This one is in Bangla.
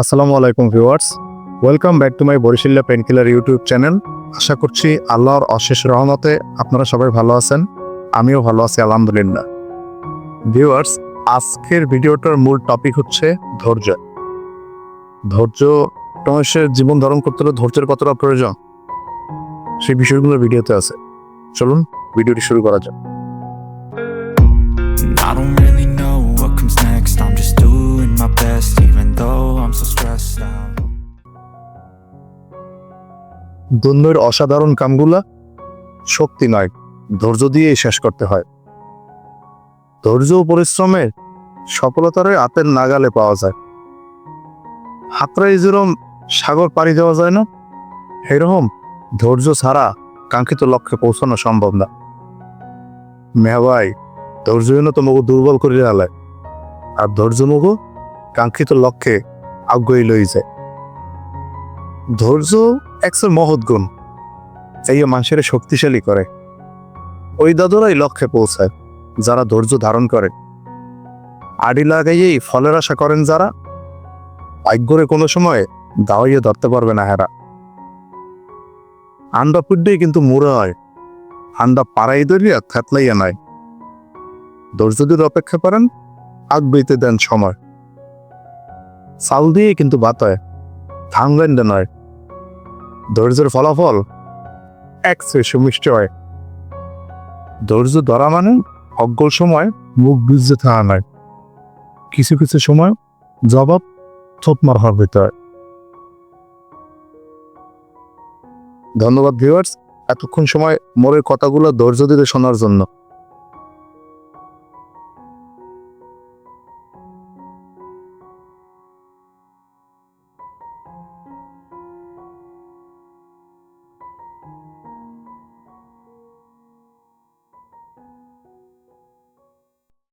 আসসালামু আলাইকুম viewers. Welcome back to my বরিশিল্লা painkiller YouTube channel আশা করছি আল্লাহর অশেষ রহমতে আপনারা সবাই ভালো আছেন। আমিও ভালো আছি, আলহামদুলিল্লাহ। ভিউয়ার্স, আজকের ভিডিওটার মূল টপিক হচ্ছে ধৈর্য। ধৈর্য মানুষের জীবন ধারণ করতে হলে ধৈর্যের কতটা প্রয়োজন? সেই বিষয়গুলো ভিডিওতে আছে। চলুন ভিডিওটি শুরু করা যাক। দুনিয়ার অসাধারণ কামগুলা শক্তি নয়, ধৈর্য দিয়েই শেষ করতে হয়। ধৈর্য ও পরিশ্রমের সফলতার হাতের নাগালে পাওয়া যায়। হাতরাই যেরকম সাগর পাড়ি দেওয়া যায় না সেরকম ধৈর্য ছাড়া কাঙ্ক্ষিত লক্ষ্যে পৌঁছানো সম্ভব না। মেহবাই যেন তোমাকে দুর্বল করে আলায় আর ধৈর্য মুগো কাঙ্ক্ষিত লক্ষ্যে আগ্রহী লই যায়। ধৈর্য একশো মহৎ গুণ, এই মানুষের শক্তিশালী করে। ওই দাদুরাই লক্ষ্যে পৌঁছায়, যারা ধৈর্য ধারণ করে। আড়ি লাগাইয়েই ফলের আশা করেন যারা, ভাগ্যরে কোনো সময় দাওয়াইয়ে ধরতে পারবে না হেরা। আন্ডা পুড্ডেই কিন্তু মুড়ে হয়, আন্ডা পাড়াই দরিয়া থেতলাইয়া নাই ধৈর্য যদি অপেক্ষা করেন আগবেইতে দেন সময়। চাল দিয়ে কিন্তু ধান গান্ডে নয়। ধৈর্যের ফলাফল এক হয়। ধৈর্য ধরা মানে অজ্ঞল সময় মুখ বুঝতে থাকা নয় কিছু কিছু সময় জবাব থোতমার হওয়ার হয়। ধন্যবাদ ভিউয়ার্স এতক্ষণ সময় মোরের কথাগুলো ধৈর্য দিতে শোনার জন্য।